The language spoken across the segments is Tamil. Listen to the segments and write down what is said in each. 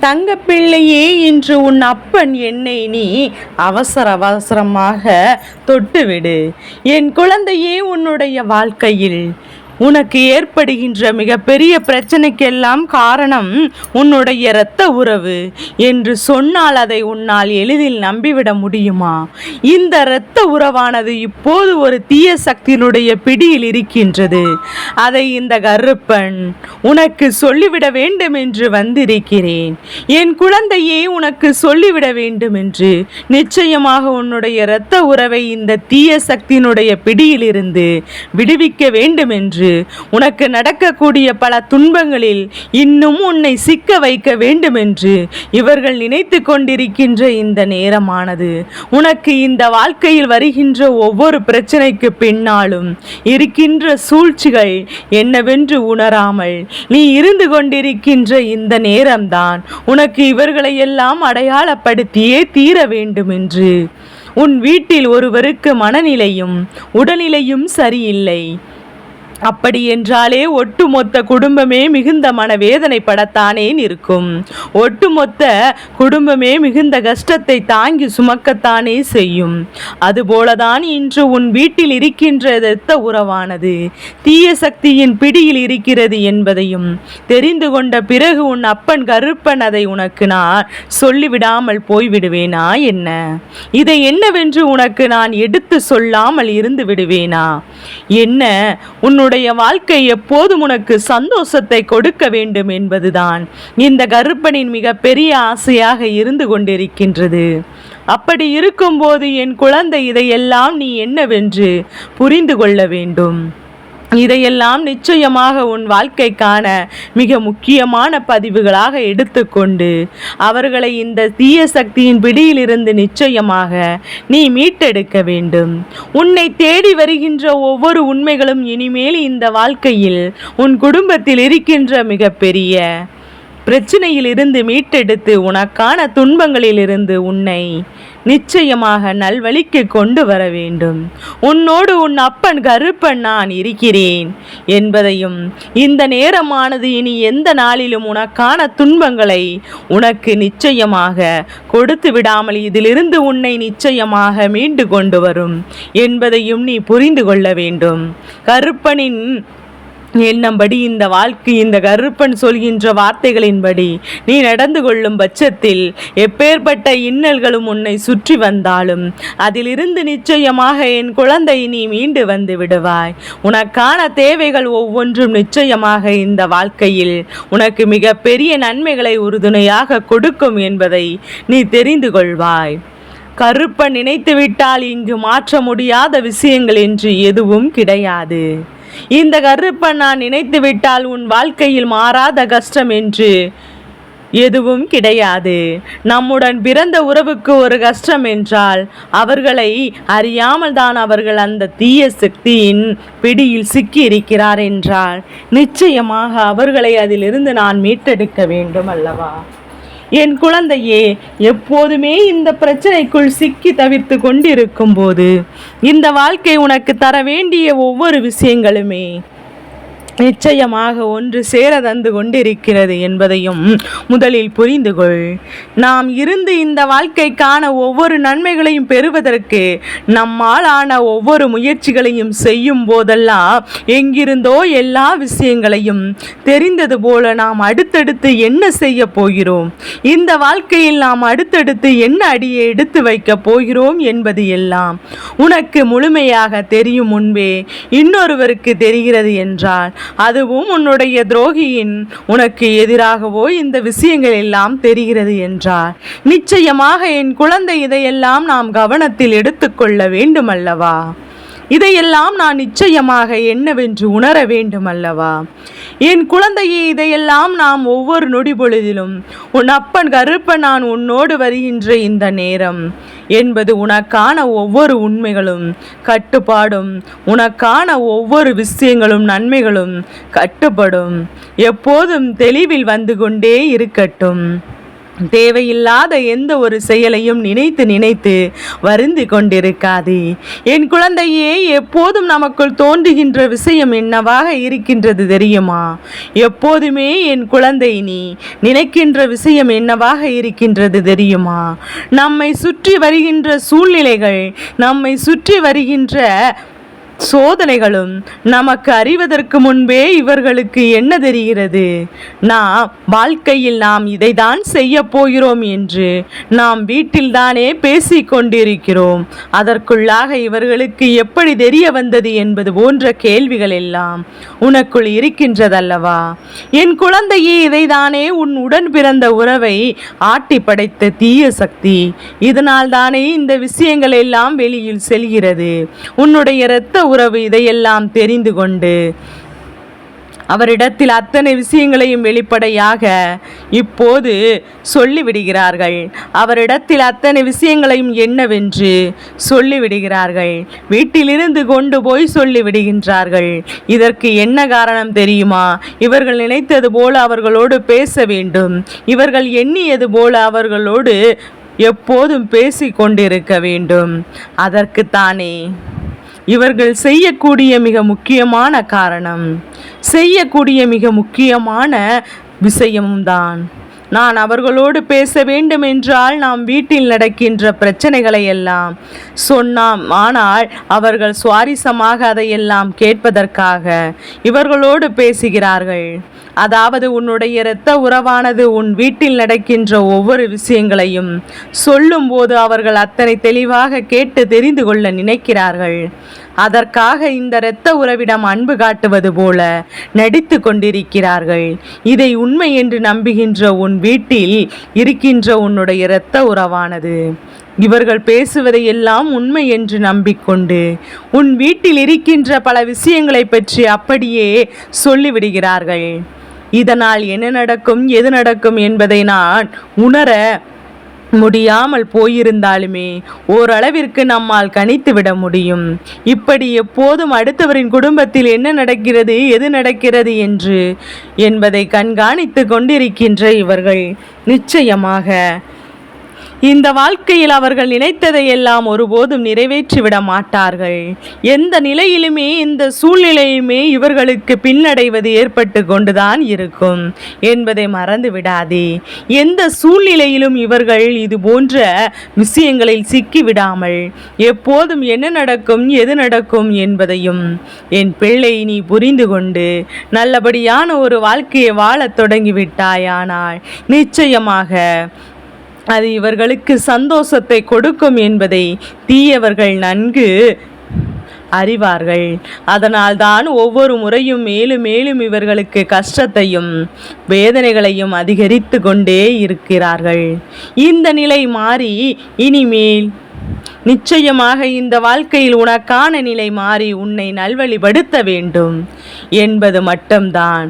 தங்க பிள்ளையே இன்று உன் அப்பன் என்னை நீ அவசர அவசரமாக தொட்டுவிடு. என் குழந்தையே உன்னுடைய வாழ்க்கையில் உனக்கு ஏற்படுகின்ற மிகப்பெரிய பிரச்சனைக்கெல்லாம் காரணம் உன்னுடைய இரத்த உறவு. என்று சொன்னால் அதை உன்னால் எளிதில் நம்பிவிட முடியுமா? இந்த இரத்த உறவானது இப்போது ஒரு தீய சக்தியினுடைய பிடியில் இருக்கின்றது. அதை இந்த கருப்பன் உனக்கு சொல்லிவிட வேண்டும் என்று வந்திருக்கிறேன். என் குழந்தையே உனக்கு சொல்லிவிட வேண்டும் என்று நிச்சயமாக உன்னுடைய இரத்த உறவை இந்த தீய சக்தியினுடைய பிடியிலிருந்து விடுவிக்க வேண்டும் என்று உனக்கு நடக்கக்கூடிய பல துன்பங்களில் இன்னும் உன்னை சிக்க வைக்க வேண்டும் என்று இவர்கள் நினைத்து கொண்டிருக்கின்ற இந்த நேரமானது. உனக்கு இந்த வாழ்க்கையில் வருகின்ற ஒவ்வொரு பிரச்சனைக்கு பின்னாலும் இருக்கின்ற சூழ்ச்சிகள் என்னவென்று உணராமல் நீ இருந்து கொண்டிருக்கின்ற இந்த நேரம்தான் உனக்கு இவர்களை எல்லாம் அடையாளப்படுத்தியே தீர வேண்டும் என்று உன் வீட்டில் ஒருவருக்கு மனநிலையும் உடல்நிலையும் சரியில்லை. அப்படி என்றாலே ஒட்டுமொத்த குடும்பமே மிகுந்த மனவேதனைப்படத்தானே இருக்கும் ஒட்டுமொத்த குடும்பமே மிகுந்த கஷ்டத்தை தாங்கி சுமக்கத்தானே செய்யும். அதுபோலதான் இன்று உன் வீட்டில் இருக்கின்ற இரத்த உறவானது. தீய சக்தியின் பிடியில் இருக்கிறது என்பதையும் தெரிந்து கொண்ட பிறகு உன் அப்பன் கருப்பன் அதை உனக்கு நான் சொல்லிவிடாமல் போய்விடுவேனா என்ன? இதை என்னவென்று உனக்கு நான் எடுத்து சொல்லாமல் இருந்து விடுவேனா என்ன உன்னுடைய வாழ்க்கை எப்போதும் உனக்கு சந்தோஷத்தை கொடுக்க வேண்டும் என்பதுதான். இந்த கருப்பனின் மிகப்பெரிய ஆசையாக இருந்து கொண்டிருக்கின்றது. அப்படி இருக்கும்போது என் குழந்தை இதையெல்லாம் நீ என்னவென்று புரிந்து கொள்ள வேண்டும். இதையெல்லாம் நிச்சயமாக உன் வாழ்க்கைக்கான மிக முக்கியமான பதிவுகளாக எடுத்துக்கொண்டு அவர்களை இந்த தீய சக்தியின் பிடியிலிருந்து நிச்சயமாக நீ மீட்டெடுக்க வேண்டும். உன்னை தேடி வருகின்ற ஒவ்வொரு உண்மைகளும் இனிமேல் இந்த வாழ்க்கையில் உன் குடும்பத்தில் இருக்கின்ற மிகப்பெரிய பிரச்சனையிலிருந்து மீட்டெடுத்து உனக்கான துன்பங்களிலிருந்து உன்னை நிச்சயமாக நல்வழிக்கு கொண்டு வர வேண்டும். உன்னோடு உன் அப்பன் கருப்பன் நான் இருக்கிறேன் என்பதையும் இந்த நேரமானது இனி எந்த நாளிலும் உனக்கான துன்பங்களை உனக்கு நிச்சயமாக கொடுத்து விடாமல் இதிலிருந்து உன்னை நிச்சயமாக மீண்டு கொண்டு வரும் என்பதையும் நீ புரிந்து கொள்ள வேண்டும். கருப்பனின் எண்ணம்படி இந்த வாழ்க்கை இந்த கருப்பன் சொல்கின்ற வார்த்தைகளின்படி நீ நடந்து கொள்ளும் பட்சத்தில் எப்பேற்பட்ட இன்னல்களும் உன்னை சுற்றி வந்தாலும் அதிலிருந்து நிச்சயமாக என் குழந்தை நீ மீண்டு வந்து விடுவாய். உனக்கான தேவைகள் ஒவ்வொன்றும் நிச்சயமாக இந்த வாழ்க்கையில் உனக்கு மிகப்பெரிய நன்மைகளை உறுதுணையாக கொடுக்கும் என்பதை நீ தெரிந்து கொள்வாய். கருப்பன் நினைத்துவிட்டால் இங்கு மாற்ற முடியாத விஷயங்கள் என்று எதுவும் கிடையாது. இந்த கருப்பன் நான் நினைத்து விட்டால் உன் வாழ்க்கையில் மாறாத கஷ்டம் என்று. எதுவும் கிடையாது. நம்முடன் பிறந்த உறவுக்கு ஒரு கஷ்டம் என்றால் அவர்களை அறியாமல் தான் அவர்கள் அந்த தீய சக்தியின் பிடியில் சிக்கி இருக்கிறார் என்றால் நிச்சயமாக அவர்களை அதிலிருந்து நான் மீட்டெடுக்க வேண்டும் அல்லவா? என் குழந்தையே எப்போதுமே இந்த பிரச்சனைக்குள் சிக்கி தவிர்த்து கொண்டிருக்கும் போது இந்த வாழ்க்கை உனக்கு தர வேண்டிய ஒவ்வொரு விஷயங்களுமே. நிச்சயமாக ஒன்று சேர தந்து கொண்டிருக்கிறது என்பதையும் முதலில் புரிந்து கொள். நாம் இருந்து இந்த வாழ்க்கைக்கான ஒவ்வொரு நன்மைகளையும் பெறுவதற்கு நம்மால் ஆன ஒவ்வொரு முயற்சிகளையும் செய்யும் போதெல்லாம் எங்கிருந்தோ எல்லா விஷயங்களையும் தெரிந்தது போல நாம் அடுத்தடுத்து என்ன செய்ய போகிறோம்? இந்த வாழ்க்கையில் நாம் அடுத்தடுத்து என்ன அடியை எடுத்து வைக்கப் போகிறோம் என்பது எல்லாம் உனக்கு முழுமையாக தெரியும் முன்பே இன்னொருவருக்கு தெரிகிறது என்றால் அதுவும் உன்னுடைய துரோகியின் உனக்கு எதிராகவோ இந்த விஷயங்கள் எல்லாம் தெரிகிறது என்றார். நிச்சயமாக என் குழந்தை இதையெல்லாம் நாம் கவனத்தில் எடுத்துக்கொள்ள வேண்டுமல்லவா? இதையெல்லாம் நான் நிச்சயமாக என்னவென்று உணர வேண்டும் அல்லவா என் குழந்தையே இதையெல்லாம் நாம் ஒவ்வொரு நொடி பொழுதிலும் உன் அப்பன் கருப்பன் நான் உன்னோடு வருகின்ற இந்த நேரம் என்பது உனக்கான ஒவ்வொரு உண்மைகளும் கட்டுப்பாடும் உனக்கான ஒவ்வொரு விஷயங்களும் நன்மைகளும் கட்டுப்படும். எப்போதும் தெளிவில் வந்து கொண்டே இருக்கட்டும். தேவையில்லாத எந்த ஒரு செயலையும் நினைத்து நினைத்து வருந்தி கொண்டிருக்காதே. என் குழந்தையே எப்போதும் நமக்குள் தோன்றுகின்ற விஷயம் என்னவாக இருக்கின்றது தெரியுமா? எப்போதுமே என் குழந்தை நீ நினைக்கின்ற விஷயம் என்னவாக இருக்கின்றது தெரியுமா? நம்மை சுற்றி வருகின்ற சூழ்நிலைகள் நம்மை சுற்றி வருகின்ற சோதனைகளும் நமக்கு அறிவதற்கு முன்பே இவர்களுக்கு என்ன தெரிகிறது? நாம் வாழ்க்கையில் நாம் இதைதான் செய்ய போகிறோம் என்று நாம் வீட்டில்தானே பேசிக் கொண்டிருக்கிறோம். அதற்குள்ளாக இவர்களுக்கு எப்படி தெரிய வந்தது என்பது போன்ற கேள்விகள் எல்லாம் உனக்குள் இருக்கின்றதல்லவா? என் குழந்தையே இதைதானே உன் உடன் பிறந்த உறவை ஆட்டி படைத்த தீய சக்தி. இதனால் தானே இந்த விஷயங்கள் எல்லாம் வெளியில் செல்கிறது. உன்னுடைய இரத்த உறவு இதையெல்லாம் தெரிந்து கொண்டு அவரிடத்தில் அத்தனை விஷயங்களையும் வெளிப்படையாக இப்போது சொல்லிவிடுகிறார்கள். அவரிடத்தில் அத்தனை விஷயங்களையும் என்னவென்று சொல்லிவிடுகிறார்கள். வீட்டிலிருந்து கொண்டு போய் சொல்லிவிடுகின்றார்கள். இதற்கு என்ன காரணம் தெரியுமா? இவர்கள் நினைத்தது போல அவர்களோடு பேச வேண்டும். இவர்கள் எண்ணியது போல அவர்களோடு எப்போதும் பேசிக்கொண்டிருக்க வேண்டும். அதற்குத்தானே இவர்கள் செய்யக்கூடிய மிக முக்கியமான காரணம் செய்யக்கூடிய மிக முக்கியமான விஷயம்தான். நான் அவர்களோடு பேச வேண்டும் என்றால் நாம் வீட்டில் நடக்கின்ற பிரச்சனைகளை எல்லாம் சொன்னாம். ஆனால் அவர்கள் சுவாரஸ்யமாக அதையெல்லாம் கேட்பதற்காக இவர்களோடு பேசுகிறார்கள். அதாவது உன்னுடைய இரத்த உறவானது உன் வீட்டில் நடக்கின்ற ஒவ்வொரு விஷயங்களையும் சொல்லும்போது அவர்கள் அத்தனை தெளிவாக கேட்டு தெரிந்து கொள்ள நினைக்கிறார்கள். அதற்காக இந்த இரத்த உறவிடம் அன்பு காட்டுவது போல நடித்து கொண்டிருக்கிறார்கள். இதை உண்மை என்று நம்புகின்ற உன் வீட்டில் இருக்கின்ற உன்னுடைய இரத்த உறவானது. இவர்கள் பேசுவதை எல்லாம் உண்மை என்று நம்பிக்கொண்டு உன் வீட்டில் இருக்கின்ற பல விஷயங்களை பற்றி அப்படியே சொல்லிவிடுகிறார்கள். இதனால் என்ன நடக்கும் எது நடக்கும் என்பதை நான் உணர முடியாமல் போயிருந்தாலுமே ஓரளவிற்கு நம்மால் கணித்து விட முடியும். இப்படி எப்போதும் அடுத்தவரின் குடும்பத்தில் என்ன நடக்கிறது எது நடக்கிறது என்று என்பதை கண்காணித்து கொண்டிருக்கின்ற இவர்கள் நிச்சயமாக இந்த வாழ்க்கையில் அவர்கள் நினைத்ததை எல்லாம் ஒருபோதும் நிறைவேற்றிவிட மாட்டார்கள். எந்த நிலையிலுமே இந்த சூழ்நிலையுமே இவர்களுக்கு பின்னடைவது ஏற்பட்டு கொண்டுதான் இருக்கும் என்பதை மறந்து விடாதே. எந்த சூழ்நிலையிலும் இவர்கள் இது போன்ற விஷயங்களில் சிக்கிவிடாமல் எப்போதும் என்ன நடக்கும் எது நடக்கும் என்பதையும் என் பிள்ளை நீ புரிந்து கொண்டு நல்லபடியான ஒரு வாழ்க்கையை வாழத் தொடங்கிவிட்டாயானால் நிச்சயமாக அது இவர்களுக்கு சந்தோஷத்தை கொடுக்கும் என்பதை தீயவர்கள் நன்கு அறிவார்கள். அதனால்தான் ஒவ்வொரு முறையும் மேலும் மேலும் இவர்களுக்கு கஷ்டத்தையும் வேதனைகளையும் அதிகரித்து கொண்டே இருக்கிறார்கள். இந்த நிலை மாறி இனிமேல் நிச்சயமாக இந்த வாழ்க்கையில் உனக்கான நிலை மாறி உன்னை நல்வழிப்படுத்த வேண்டும் என்பது மட்டும்தான்.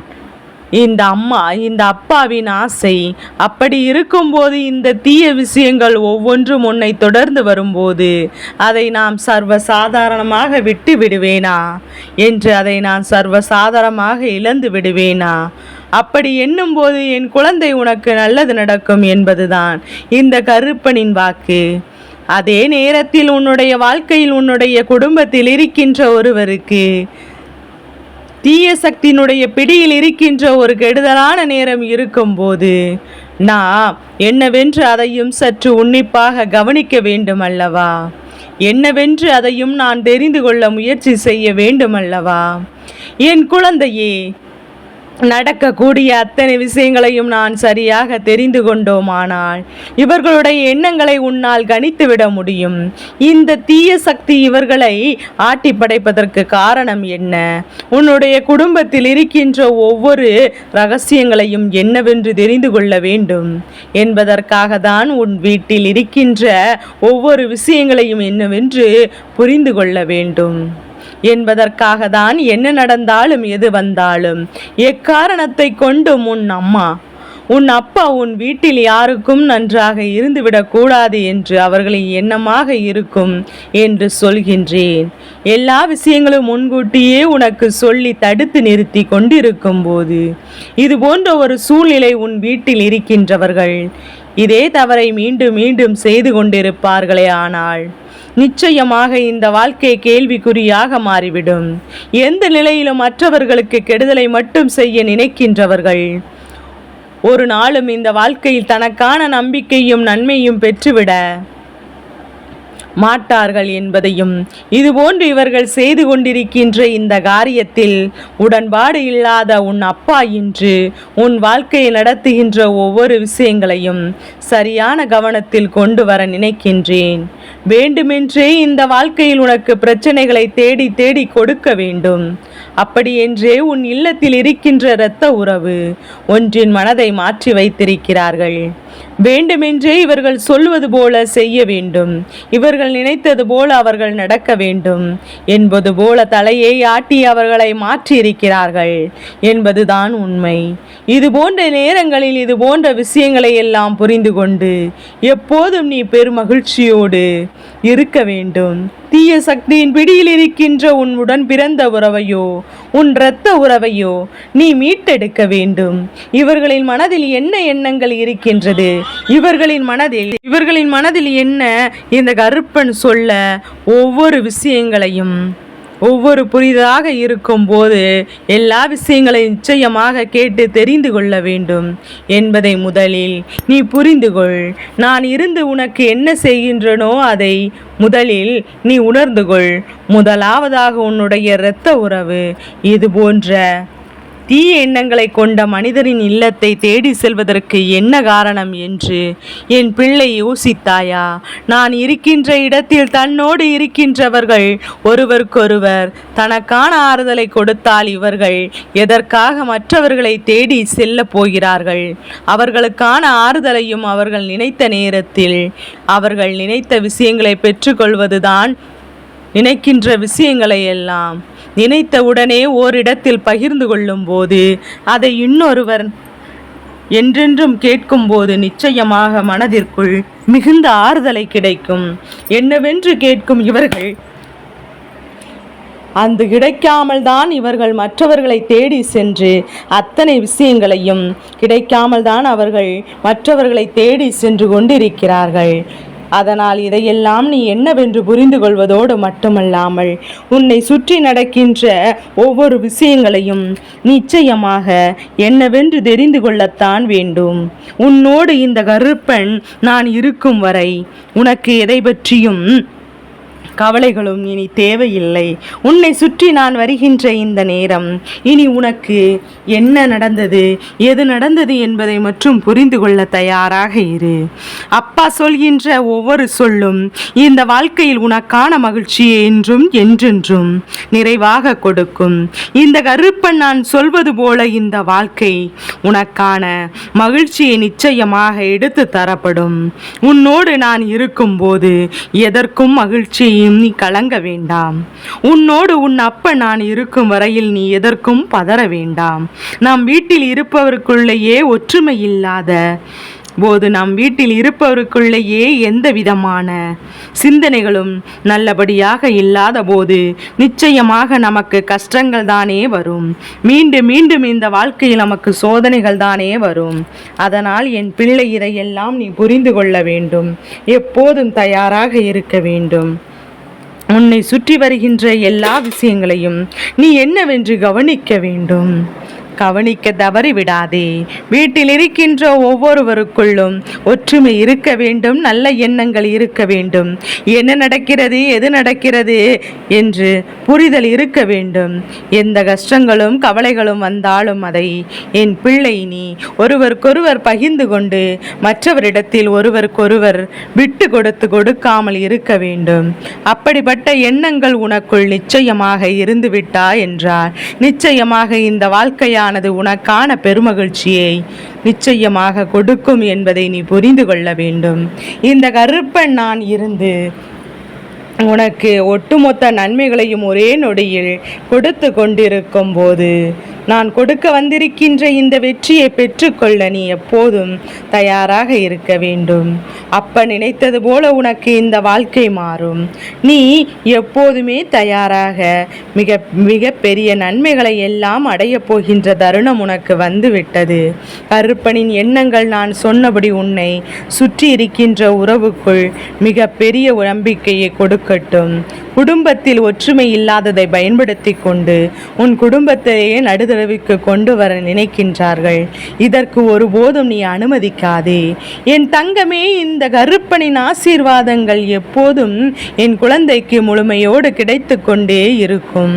இந்த அம்மா இந்த அப்பாவின் ஆசை. அப்படி இருக்கும்போது இந்த தீய விஷயங்கள் ஒவ்வொன்றும் உன்னை தொடர்ந்து வரும்போது அதை நாம் சர்வ சாதாரணமாக விட்டு விடுவேனா? என்று அதை நான் சர்வ சாதாரணமாக இழந்து விடுவேனா? அப்படி எண்ணும்போது என் குழந்தை உனக்கு நல்லது நடக்கும் என்பதுதான் இந்த கருப்பனின் வாக்கு. அதே நேரத்தில் உன்னுடைய வாழ்க்கையில் உன்னுடைய குடும்பத்தில் இருக்கின்ற ஒருவருக்கு தீய சக்தியினுடைய பிடியில் இருக்கின்ற ஒரு கெடுதலான நேரம் இருக்கும்போது நாம் என்னவென்று அதையும் சற்று உன்னிப்பாக கவனிக்க வேண்டும் அல்லவா? என்னவென்று அதையும் நான் தெரிந்து கொள்ள முயற்சி செய்ய வேண்டும் அல்லவா? என் குழந்தையே நடக்கக்கூடிய அத்தனை விஷயங்களையும் நான் சரியாக தெரிந்து கொண்டோமானால் இவர்களுடைய எண்ணங்களை உன்னால் கணித்துவிட முடியும். இந்த தீய சக்தி இவர்களை ஆட்டி படைப்பதற்கு காரணம் என்ன? உன்னுடைய குடும்பத்தில் இருக்கின்ற ஒவ்வொரு ரகசியங்களையும் என்னவென்று தெரிந்து கொள்ள வேண்டும். என்பதற்காக தான் உன் வீட்டில் இருக்கின்ற ஒவ்வொரு விஷயங்களையும் என்னவென்று புரிந்து கொள்ள வேண்டும். என்பதற்காக தான் என்ன நடந்தாலும் எது வந்தாலும். எக்காரணத்தை கொண்டும் உன் அம்மா? உன் அப்பா உன் வீட்டில் யாருக்கும் நன்றாக இருந்துவிடக்கூடாது என்று அவர்களின் எண்ணமாக இருக்கும் என்று சொல்கின்றேன். எல்லா விஷயங்களும் முன்கூட்டியே உனக்கு சொல்லி தடுத்து நிறுத்தி கொண்டிருக்கும் போது இது போன்ற ஒரு சூழ்நிலை உன் வீட்டில் இருக்கின்றவர்கள். இதே தவறை மீண்டும் மீண்டும் செய்து கொண்டிருப்பார்களே ஆனால் நிச்சயமாக இந்த வாழ்க்கை கேள்விக்குறியாக மாறிவிடும். எந்த நிலையிலும் மற்றவர்களுக்கு கெடுதலை மட்டும் செய்ய நினைக்கின்றவர்கள். ஒரு நாளும் இந்த வாழ்க்கையில் தனக்கான நம்பிக்கையும் நன்மையும் பெற்றுவிட மாட்டார்கள் என்பதையும் இதுபோன்று இவர்கள் செய்து கொண்டிருக்கின்ற இந்த காரியத்தில் உடன்பாடு இல்லாத உன் அப்பா இன்று உன் வாழ்க்கையை நடத்துகின்ற ஒவ்வொரு விஷயங்களையும் சரியான கவனத்தில் கொண்டு வர நினைக்கின்றேன். வேண்டுமென்றே இந்த வாழ்க்கையில் உனக்கு பிரச்சனைகளை தேடி தேடி கொடுக்க வேண்டும். அப்படியென்றே உன் இல்லத்தில் இருக்கின்ற இரத்த உறவு ஒன்றின் மனதை மாற்றி வைத்திருக்கிறார்கள். வேண்டுமென்றே இவர்கள் சொல்வது போல செய்ய வேண்டும். இவர்கள் நினைத்தது போல அவர்கள் நடக்க வேண்டும். என்பது போல தலையை ஆட்டி அவர்களை மாற்றியிருக்கிறார்கள். என்பதுதான் உண்மை. இது போன்ற நேரங்களில் இது போன்ற விஷயங்களை எல்லாம் புரிந்து கொண்டு எப்போதும் நீ பெருமகிழ்ச்சியோடு இருக்க வேண்டும். தீய சக்தியின் பிடியில் இருக்கின்ற உன் உடன் பிறந்த உறவையோ உன் இரத்த உறவையோ நீ மீட்டெடுக்க வேண்டும். இவர்களின் மனதில் என்ன எண்ணங்கள் இருக்கின்றது? இவர்களின் மனதில் இவர்களின் மனதில் என்ன? இந்த கருப்பன் சொல்ல ஒவ்வொரு விஷயங்களையும் ஒவ்வொரு புதிதாக இருக்கும்போது எல்லா விஷயங்களையும் நிச்சயமாக கேட்டு தெரிந்து கொள்ள வேண்டும். என்பதை முதலில் நீ புரிந்து கொள். நான் இருந்து உனக்கு என்ன செய்கின்றனோ அதை முதலில் நீ உணர்ந்து கொள். முதலாவதாக உன்னுடைய இரத்த உறவு. இது போன்ற தீய எண்ணங்களை கொண்ட மனிதரின் இல்லத்தை தேடி செல்வதற்கு என்ன காரணம் என்று என் பிள்ளை யோசித்தாயா? நான் இருக்கின்ற இடத்தில் தன்னோடு இருக்கின்றவர்கள் ஒருவருக்கொருவர் தனக்கான ஆறுதலை கொடுத்தால் இவர்கள் எதற்காக மற்றவர்களை தேடி செல்ல போகிறார்கள்? அவர்களுக்கான ஆறுதலையும் அவர்கள் நினைத்த நேரத்தில் அவர்கள் நினைத்த விஷயங்களை பெற்றுக்கொள்வதுதான் நினைக்கின்ற விஷயங்களை எல்லாம் நினைத்தவுடனே ஓரிடத்தில் பகிர்ந்து கொள்ளும்போது அதை இன்னொருவர் என்றென்றும் கேட்கும்போது நிச்சயமாக மனதிற்குள் மிகுந்த ஆறுதலை கிடைக்கும். என்னவென்று கேட்கும் இவர்கள்? அந்த கிடைக்காமல் தான் இவர்கள் மற்றவர்களை தேடி சென்று அத்தனை விஷயங்களையும் கிடைக்காமல் தான் அவர்கள் மற்றவர்களை தேடி சென்று கொண்டிருக்கிறார்கள். அதனால் இதையெல்லாம் நீ என்னவென்று புரிந்து கொள்வதோடு மட்டுமல்லாமல் உன்னை சுற்றி நடக்கின்ற ஒவ்வொரு விஷயங்களையும் நிச்சயமாக என்னவென்று தெரிந்து கொள்ளத்தான் வேண்டும். உன்னோடு இந்த கருப்பன் நான் இருக்கும் வரை உனக்கு எதை பற்றியும் கவலைகளும் இனி தேவையில்லை. உன்னை சுற்றி நான் வருகின்ற இந்த நேரம் இனி உனக்கு என்ன நடந்தது எது நடந்தது என்பதை மற்றும் புரிந்து கொள்ள தயாராக இரு. அப்பா சொல்கின்ற ஒவ்வொரு சொல்லும் இந்த வாழ்க்கையில் உனக்கான மகிழ்ச்சியை என்றும் என்றென்றும் நிறைவாக கொடுக்கும். இந்த கருப்பன் நான் சொல்வது போல இந்த வாழ்க்கை உனக்கான மகிழ்ச்சியை நிச்சயமாக எடுத்து தரப்படும். உன்னோடு நான் இருக்கும்போது எதற்கும் எதையும் நீ கலங்க வேண்டாம். உன்னோடு உன் அப்ப நான் இருக்கும் வரையில் நீ எதற்கும் பதற வேண்டாம். நாம் வீட்டில் இருப்பவருக்குள்ளேயே ஒற்றுமை இல்லாத போது நம் வீட்டில் இருப்பவருக்குள்ளேயே எந்த விதமான சிந்தனைகளும் நல்லபடியாக இல்லாத போது நிச்சயமாக நமக்கு கஷ்டங்கள் தானே வரும். மீண்டும் மீண்டும் இந்த வாழ்க்கையில் நமக்கு சோதனைகள் தானே வரும். அதனால் என் பிள்ளை இதையெல்லாம் நீ புரிந்து கொள்ள வேண்டும். எப்போதும் தயாராக இருக்க வேண்டும். உன்னை சுற்றி வருகின்ற எல்லா விஷயங்களையும் நீ என்னவென்று கவனிக்க வேண்டும். கவனிக்க தவறிவிடாதே. வீட்டில் இருக்கின்ற ஒவ்வொருவருக்குள்ளும் ஒற்றுமை இருக்க வேண்டும் நல்ல எண்ணங்கள் இருக்க வேண்டும். என்ன நடக்கிறது எது நடக்கிறது என்று புரிதல் இருக்க வேண்டும். எந்த கஷ்டங்களும் கவலைகளும் வந்தாலும் அதை என் பிள்ளை நீ ஒருவருக்கொருவர் பகிர்ந்து கொண்டு மற்றவரிடத்தில் ஒருவருக்கொருவர் விட்டு கொடுத்து கொடுக்காமல் இருக்க வேண்டும். அப்படிப்பட்ட எண்ணங்கள் உனக்குள் நிச்சயமாக இருந்துவிட்டா என்றால் நிச்சயமாக இந்த வாழ்க்கையானது உனக்கான பெருமகிழ்ச்சியை நிச்சயமாக கொடுக்கும் என்பதை நீ புரிந்து கொள்ள வேண்டும். இந்த கருப்பன் நான் இருந்து உனக்கு ஒட்டுமொத்த நன்மைகளையும் ஒரே நொடியில் கொடுத்து கொண்டிருக்கும் போது நான் கொடுக்க வந்திருக்கின்ற இந்த வெற்றியை பெற்றுக்கொள்ள நீ எப்போதும் தயாராக இருக்க வேண்டும். அப்ப நினைத்தது போல உனக்கு இந்த வாழ்க்கை மாறும். நீ எப்போதுமே தயாராக மிக மிக பெரிய நன்மைகளை எல்லாம் அடைய போகின்ற தருணம் உனக்கு வந்துவிட்டது. கருப்பனின் எண்ணங்கள் நான் சொன்னபடி உன்னை சுற்றி இருக்கின்ற உறவுக்குள் மிக பெரிய நம்பிக்கையை கொடுக்கட்டும். குடும்பத்தில் ஒற்றுமை இல்லாததை பயன்படுத்தி கொண்டு உன் குடும்பத்தையே நடுதளவிற்கு கொண்டு வர நினைக்கின்றார்கள். இதற்கு ஒருபோதும் நீ அனுமதிக்காதே. என் தங்கமே இந்த கருப்பனின் ஆசீர்வாதங்கள் எப்போதும் என் குழந்தைக்கு முழுமையோடு கிடைத்து கொண்டே இருக்கும்.